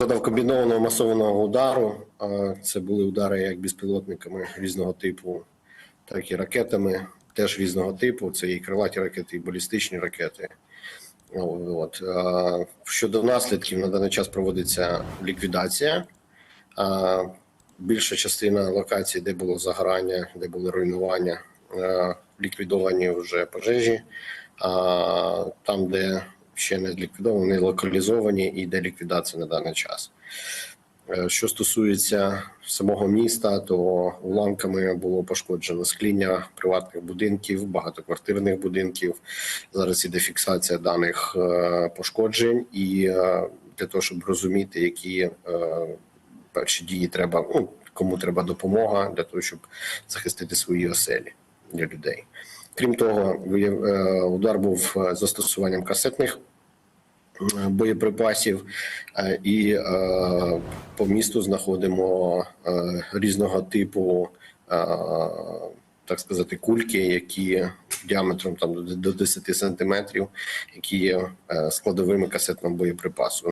Задав комбінованого масованого удару. Це були удари як безпілотниками різного типу, так і ракетами, теж різного типу. Це і крилаті ракети, і балістичні ракети. От. Щодо наслідків, на даний час проводиться ліквідація. Більша частина локацій, де було загорання, де були руйнування, е, ліквідовані вже пожежі. Там, де ще не ліквідовані, локалізовані і де ліквідація на даний час. Е, Що стосується самого міста, то уламками було пошкоджено скління приватних будинків, багатоквартирних будинків. Зараз іде фіксація даних е, пошкоджень, і е, для того, щоб розуміти, які перші дії треба, ну кому треба допомога для того, щоб захистити свої оселі для людей. Крім того, удар був застосуванням касетних боєприпасів, е, і е, по місту знаходимо е, різного типу. е, Так сказати, кульки, які діаметром там до 10 сантиметрів, які є е, складовими касетного боєприпасу.